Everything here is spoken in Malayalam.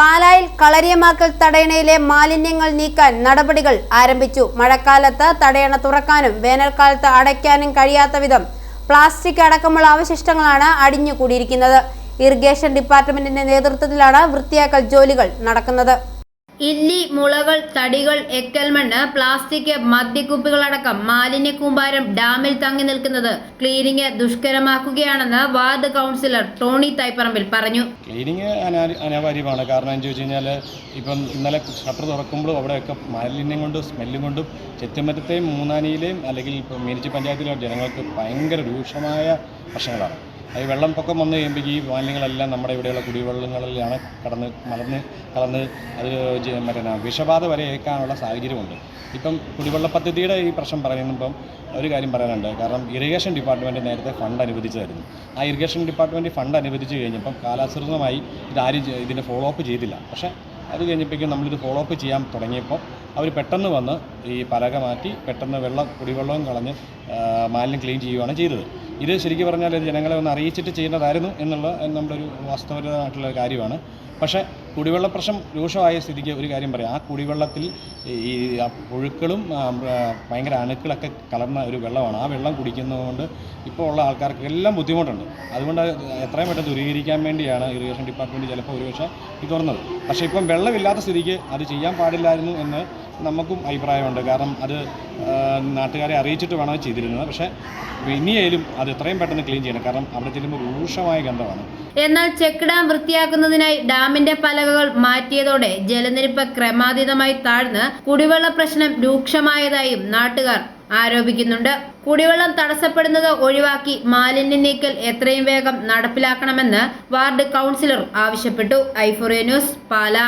പാലായിൽ കളരിയമാക്കൽ തടയണയിലെ മാലിന്യങ്ങൾ നീക്കാൻ നടപടികൾ ആരംഭിച്ചു. മഴക്കാലത്ത് തടയണ തുറക്കാനും വേനൽക്കാലത്ത് അടയ്ക്കാനും കഴിയാത്ത വിധം പ്ലാസ്റ്റിക് അടക്കമുള്ള അവശിഷ്ടങ്ങളാണ് അടിഞ്ഞുകൂടിയിരിക്കുന്നത്. ഇറിഗേഷൻ ഡിപ്പാർട്ട്മെന്റിന്റെ നേതൃത്വത്തിലാണ് വൃത്തിയാക്കൽ ജോലികൾ നടക്കുന്നത്. ഇല്ലി മുളകൾ തടികൾ എക്കൽമണ്ണ് പ്ലാസ്റ്റിക് മദ്യക്കുപ്പികളടക്കം മാലിന്യ കൂമ്പാരം ഡാമിൽ തങ്ങി നിൽക്കുന്നത് ക്ലീനിങ് ദുഷ്കരമാക്കുകയാണെന്ന് വാർഡ് കൗൺസിലർ ടോണി തൈപ്പറമ്പിൽ പറഞ്ഞു. ക്ലീനിങ് അനിവാര്യമാണ്. കാരണം എന്താ ചോദിച്ചു കഴിഞ്ഞാൽ ഇപ്പം ഇന്നലെ ഷട്ടർ തുറക്കുമ്പോൾ അവിടെയൊക്കെ മാലിന്യം കൊണ്ടും സ്മെല്ലും കൊണ്ടും ചെറ്റുമറ്റത്തെയും മൂന്നാനിയിലെയും അല്ലെങ്കിൽ മീനച്ചി പഞ്ചായത്തിലെ ജനങ്ങൾക്ക് ഭയങ്കര രൂക്ഷമായ പ്രശ്നങ്ങളാണ്. അത് വെള്ളപ്പൊക്കം വന്നു കഴിയുമ്പോൾ ഈ മാലിന്യങ്ങളെല്ലാം നമ്മുടെ ഇവിടെയുള്ള കുടിവെള്ളങ്ങളിലാണ് കടന്ന് മലർന്ന് കടന്ന് അത് മറ്റേ വിഷബാധ വരെ ഏൽക്കാനുള്ള സാഹചര്യമുണ്ട്. ഇപ്പം കുടിവെള്ള പദ്ധതിയുടെ ഈ പ്രശ്നം പറയുമ്പം ഒരു കാര്യം പറയാനുണ്ട്. കാരണം ഇറിഗേഷൻ ഡിപ്പാർട്ട്മെന്റ് നേരത്തെ ഫണ്ട് അനുവദിച്ചതായിരുന്നു. ആ ഇറിഗേഷൻ ഡിപ്പാർട്ട്മെന്റ് ഫണ്ട് അനുവദിച്ച് കഴിഞ്ഞപ്പം കാലാസൃതമായി ഇതാരും ഇതിന്റെ ഫോളോ അപ്പ് ചെയ്തില്ല. പക്ഷേ അത് കഴിഞ്ഞപ്പോഴേക്കും നമ്മളിത് ഫോളോ അപ്പ് ചെയ്യാൻ തുടങ്ങിയപ്പോൾ അവർ പെട്ടെന്ന് വന്ന് ഈ പലക മാറ്റി പെട്ടെന്ന് വെള്ളം കുടിവെള്ളവും കളഞ്ഞ് മാലിന്യം ക്ലീൻ ചെയ്യുകയാണ് ചെയ്തത്. ഇത് ശരിക്കും പറഞ്ഞാൽ ഇത് ജനങ്ങളെ ഒന്ന് അറിയിച്ചിട്ട് ചെയ്യേണ്ടതായിരുന്നു എന്നുള്ള നമ്മുടെ ഒരു വാസ്തവരമായിട്ടുള്ള കാര്യമാണ്. പക്ഷേ കുടിവെള്ള പ്രശ്നം രൂക്ഷമായ സ്ഥിതിക്ക് ഒരു കാര്യം പറയാം. ആ കുടിവെള്ളത്തിൽ ഈ പുഴുക്കളും ഭയങ്കര അണുക്കളൊക്കെ കലർന്ന ഒരു വെള്ളമാണ്. ആ വെള്ളം കുടിക്കുന്നതുകൊണ്ട് ഇപ്പോൾ ഉള്ള ആൾക്കാർക്ക് എല്ലാം ബുദ്ധിമുട്ടുണ്ട്. അതുകൊണ്ട് എത്രയും പെട്ടെന്ന് ദൂരീകരിക്കാൻ വേണ്ടിയാണ് ഇറിഗേഷൻ ഡിപ്പാർട്ട്മെന്റ് ചിലപ്പോൾ ഒരുപക്ഷെ ഇത് തുറന്നത്. പക്ഷേ ഇപ്പം വെള്ളമില്ലാത്ത സ്ഥിതിക്ക് അത് ചെയ്യാൻ പാടില്ലായിരുന്നു എന്ന് നമുക്കും അഭിപ്രായമുണ്ട്. കാരണം അത് നാട്ടുകാരെ അറിയിച്ചിട്ട് വേണം ചെയ്തിരുന്നത്. പക്ഷേ ഇനിയായാലും അത് എത്രയും പെട്ടെന്ന് ക്ലീൻ ചെയ്യണം. കാരണം അവിടെ ചെല്ലുമ്പോൾ രൂക്ഷമായ ഗന്ധമാണ്. എന്നാൽ ചെക്ക് ഡാം വൃത്തിയാക്കുന്നതിനായി ഡാമിന്റെ പലകകൾ മാറ്റിയതോടെ ജലനിരപ്പ് ക്രമാതീതമായി താഴ്ന്ന് കുടിവെള്ള പ്രശ്നം രൂക്ഷമായതായും നാട്ടുകാർ ആരോപിക്കുന്നുണ്ട്. കുടിവെള്ളം തടസ്സപ്പെടുന്നത് ഒഴിവാക്കി മാലിന്യ നീക്കൽ എത്രയും വേഗം നടപ്പിലാക്കണമെന്ന് വാർഡ് കൗൺസിലർ ആവശ്യപ്പെട്ടു. ഐഫോറിയ ന്യൂസ് പാല.